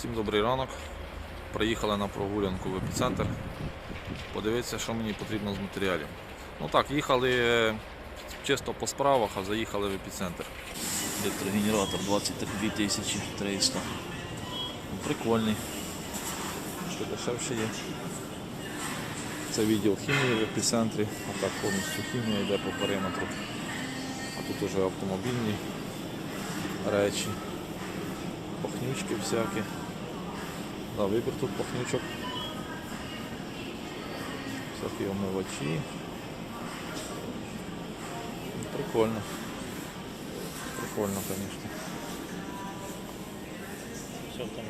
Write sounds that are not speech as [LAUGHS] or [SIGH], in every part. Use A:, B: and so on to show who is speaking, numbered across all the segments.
A: Всім добрий ранок. Приїхали на прогулянку в епіцентр. Подивитися, що мені потрібно з матеріалів. Ну так, їхали е, чисто по справах, а заїхали в епіцентр.
B: Електрогенератор 22 300.
A: Ну, Прикольний. Що дешевше є. Це відділ хімії в епіцентрі. Отак повністю хімія йде по периметру. А тут уже автомобільні речі, пахнючки всякі. Да, вибір тут пахнючок. Всякі омивачі. Ну, Прикольно. Прикольно, звісно.
B: Все там.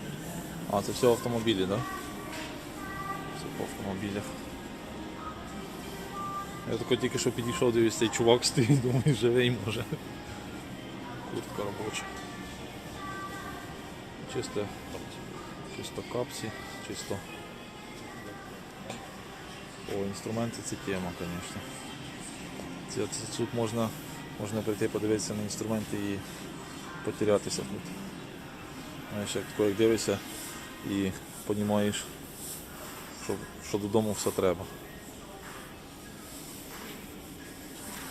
A: А, це все автомобілі, так? Да? Все по автомобілях. Я тако тільки що підійшов, дивлюсь, цей чувак стоїть, [LAUGHS] думаю, живий може. Куртка робоча. Чисто, чисто капці, чисто. О, інструменти це тема, звісно. Тут можна, можна прийти подивитися на інструменти і потерятися тут. Знаєш, як тако, дивишся і розумієш, що, що додому все треба.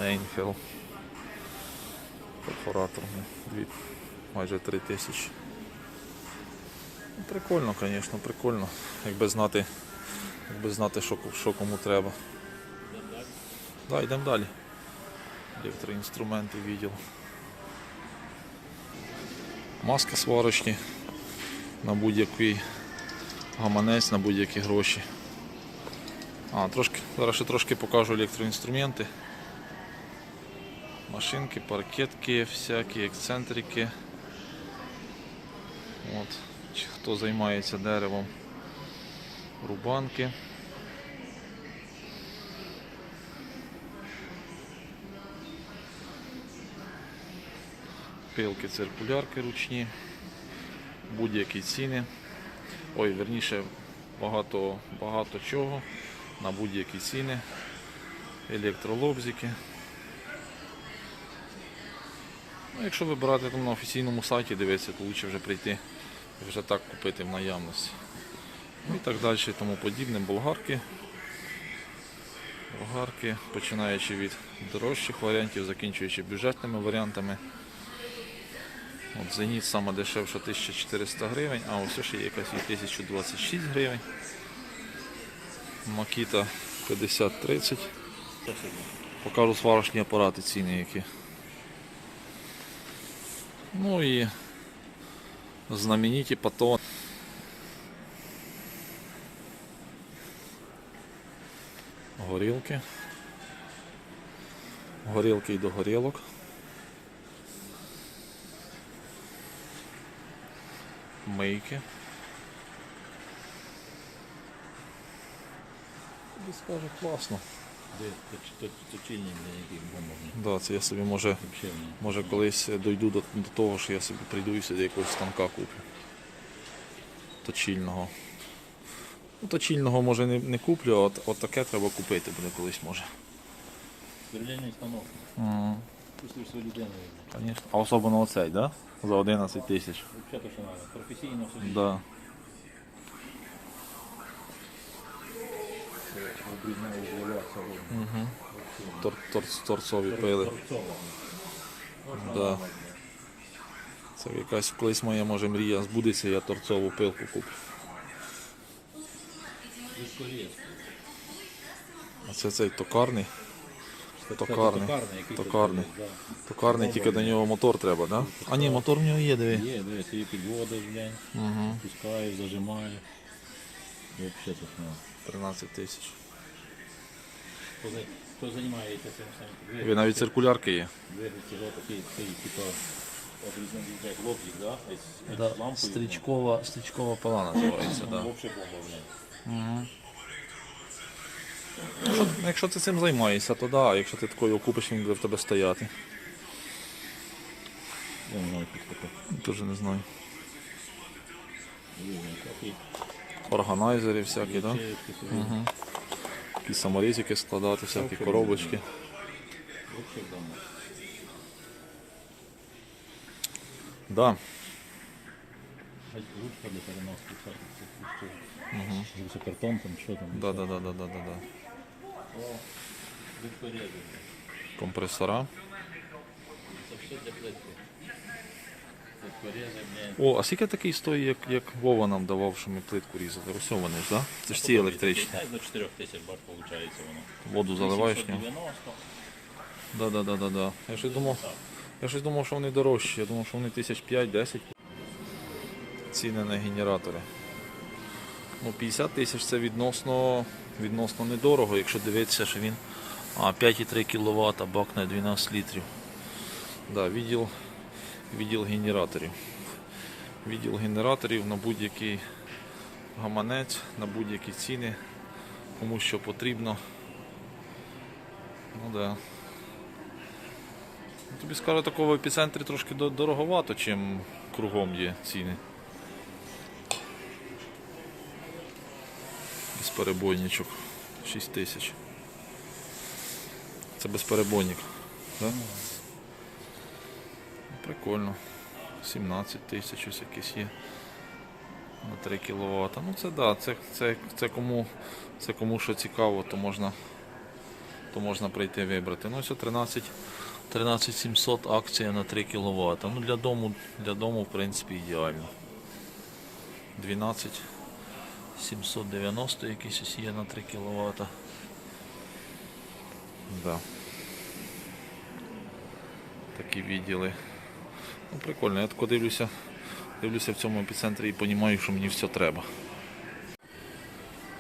A: Ейнхел. Перфоратор. Дві, майже три тисячі. Прикольно, звісно, прикольно. Якби знати, якби знати, що, що кому треба. Да, йдемо далі. Електроінструменти відділ. Маски сварочні на будь-який гаманець, на будь-які гроші. А, трошки, зараз ще трошки покажу електроінструменти. Машинки, паркетки, всякі ексцентрики. От. Хто займається деревом, рубанки. Пилки, циркулярки ручні, будь-які ціни. Ой, верніше, багато, багато чого на будь-які ціни. Електролобзики. Ну, якщо вибирати там на офіційному сайті, дивитися, то краще вже прийти вже так купити в наявності. Ну і так далі тому подібне. Болгарки. Болгарки, починаючи від дорожчих варіантів, закінчуючи бюджетними варіантами. От Зеніт саме дешевша 1400 гривень, а ось ще є якась 1026 гривень. Макіта 50-30. Покажу сварочні апарати ціни які. Ну і знамениті патон. Горілки. Горілки і до горілок. Мийки. Я скажу класно. Да, це я собі може, може колись дойду до, до того, що я собі прийду і собі якогось станка куплю. Точильного. Ну, точильного може не, не куплю, а от, от таке треба купити буде колись може.
B: Сверлильний станок. Чувствуєш.
A: Конечно. А особливо оцей, да? За 11 тисяч.
B: Взагалі то, що треба. Професійно все.
A: Да. Угу. Тор, тор, торцові пили. Да. Це якась колись моя може мрія збудеться, я торцову пилку куплю. А це цей токарний. Токарний. Токарний. Токарний, тільки до нього мотор треба, да? А ні, мотор в нього є, диви.
B: Є, дивись, її підводиш день,
A: Угу.
B: пускаєш, зажимаєш.
A: 13 тисяч.
B: Хто, займається цим самим?
A: Ви навіть циркулярки є.
B: Двигатель його такий, такий, типа, як лобзик, да?
A: Стрічкова, стрічкова пила називається,
B: ну,
A: да.
B: Бомба, блядь.
A: Якщо, якщо ти цим займаєшся, то да, а якщо ти такою купиш, він буде в тебе стояти.
B: Я не знаю, як таке.
A: Дуже не знаю. Органайзери всякі?
B: Ячейки.
A: Угу. Саморізики складати, всякі коробочки. Да.
B: ручка для переноски всяких. Картон там, що там.
A: Да, да, да, да, да, да, да.
B: О.
A: Компресора.
B: Це все для плитки.
A: О, а скільки такий стоїть, як, як Вова нам давав, що ми плитку різали? Ось вони ж, да? Це ж ці електричні.
B: До 4 тисяч бат виходить воно.
A: Воду заливаєш в нього.
B: 790.
A: Да, да, да, да, да. Я щось думав, я щось думав, що вони дорожчі. Я думав, що вони тисяч 5-10. Ціни на генератори. Ну, 50 тисяч це відносно, відносно недорого, якщо дивитися, що він а, 5,3 кВт, бак на 12 літрів. Да, відділ, відділ генераторів. Відділ генераторів на будь-який гаманець, на будь-які ціни, кому що потрібно. Ну да. Ну, Тобі скажу, такого в епіцентрі трошки дороговато, чим кругом є ціни. Безперебойничок. 6 тисяч. Це безперебойник. Да? Прикольно. 17 тисяч ось якийсь є. На 3 кВт. Ну це да, це, це, це, кому, це кому що цікаво, то можна то можна прийти вибрати. Ну, ось 13, 13700 акція на 3 кВт. Ну, для дому, для дому, в принципі, ідеально. 12 790 якийсь ось є на 3 кВт. Да. Такі відділи. Ну, прикольно, я тако дивлюся, дивлюся в цьому епіцентрі і розумію, що мені все треба.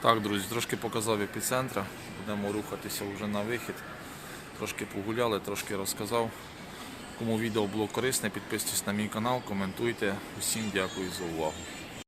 A: Так, друзі, трошки показав епіцентра. Будемо рухатися вже на вихід. Трошки погуляли, трошки розказав. Кому відео було корисне, підписуйтесь на мій канал, коментуйте. Усім дякую за увагу.